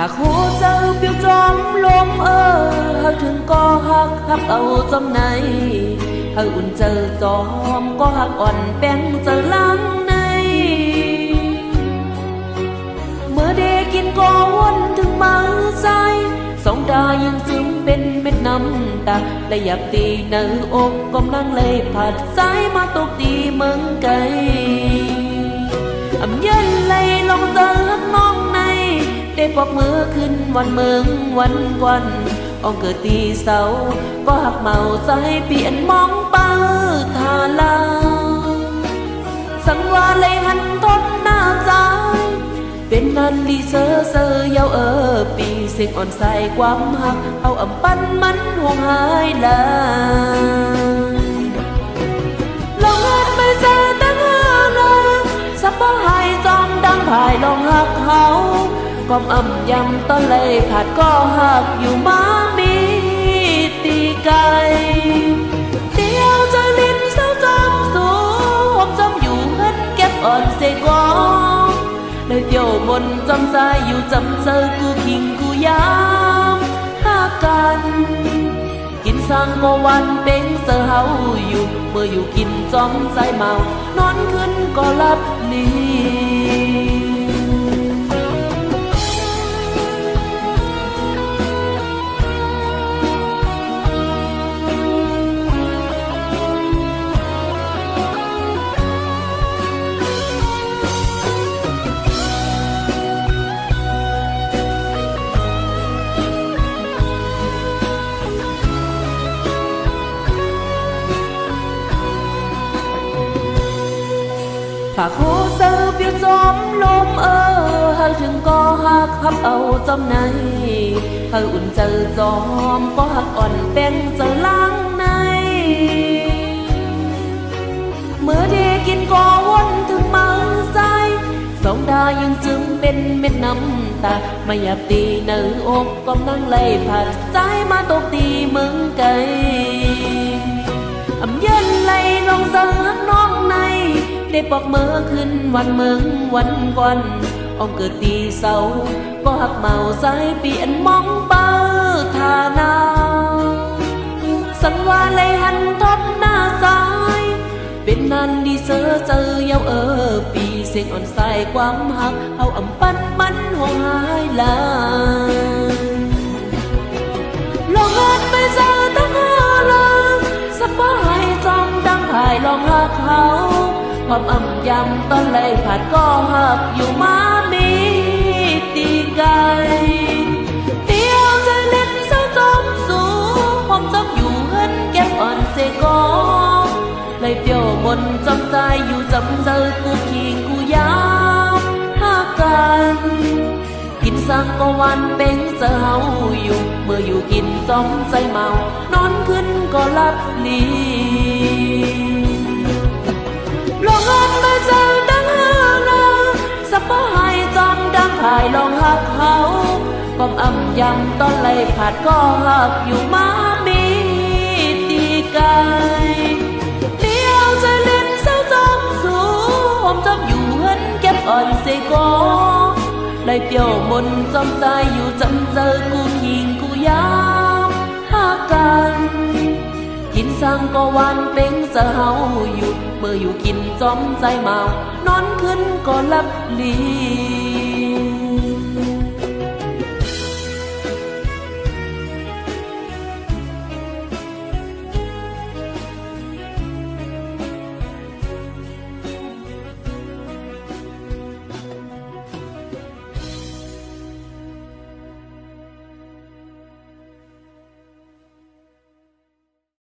หากหูเจ้าเปียวจอมลมเออเฮาถึงก็หักหักเอาจำในเฮาอุ่นเจอจอมก็หักอ่อนแป้งเจอลังใน เมื่อเด็กินก็วนถึงมาใจสองดายังจึงเป็นเม็ดน้ำตาและอยากตีเนื้ออกกำลังเลยผัดใจมาตกตีเมืองไกลอำเย็นเลยลง ได้ปอกมือขึ้นวันเมืองวันวันอองเกิดตีเสาก็หักเมาใจเปลี่ยนมองเป้าทาลาสังวาเลยหันทนหน้าใจเป็นนันดีเซอเซอเยาเออปีเสียงอ่อนใสความหัก เอาอำปั้นมันห่วงหายลา ก้มอ่ำยำต้นเลยขาดก็หักอยู่มามีตีไกเดียวใจลิ้นเศร้าจำสูงจำอยู่เฮินเก็บอ่อนเสกอเลยเดียวมนจำใจอยู่จำเจอกูคิงกูยามหากันกินสังก็วันเป็นเจอเฮาอยู่ เมื่ออยู่กินจอมใจเมานอนขึ้นก็หลับลี ปากหูเสือเปียวจอมลมเออหากถึงก็หักหับเอาจำในหากอุ่นเจอจอมก็หักอ่อนเป็นเจอล้างในเมื่อเดกินก็วนถึงมาใจสองดายังจึงเป็นเม็ดน้ำตาไม่อยากตีเนออกกำลังเลยผัดใจมาตกตีมึงไกลอำเย็นไหลลงสังน้องใน ได้ปอกเมื่อขึ้นวันเมืองวันก่อนอองเกิดตีเสาก็หักเมาใจเปลี่ยนมองเป้าทานาสังวาเลยหันทบหน้าซ้าย เป็นนันดีเซอเจอเยาเออ ปีเสียงอ่อนใสความหัก เอาอำปั้นมันห่วงหายลา ความอ่ำยำตอนเลยผัดก็หักอยู่มามีตีไก่เดียวใจเล่นเศร้าจอมสูงความจำอยู่เฮินเก็บอ่อนเสกอเลยเปียวมนจำใจอยู่จำเจอกูคิงกูยามหากันกินสังก็วันเป็นเจอเฮาอยู่เมื่ออยู่กินจอมใจเมานอนขึ้นก็หลับลี เจอดังหานาสบายจอมดังภายลองหักเขาก้มอ่ำยำตอนเลยผัดก็หักอยู่มามีตีไกเดียวใจเล่นเศร้าจอมสูงจอมอยู่เฮินเก็บอ่อนเสกอได้เปียวมนจำใจอยู่จำเจอกูคิงกูยามหากัน กินสังก็วันเป็นเจอเฮาอยู่ เมื่ออยู่กินจอมใจเมานอนขึ้นก็หลับลี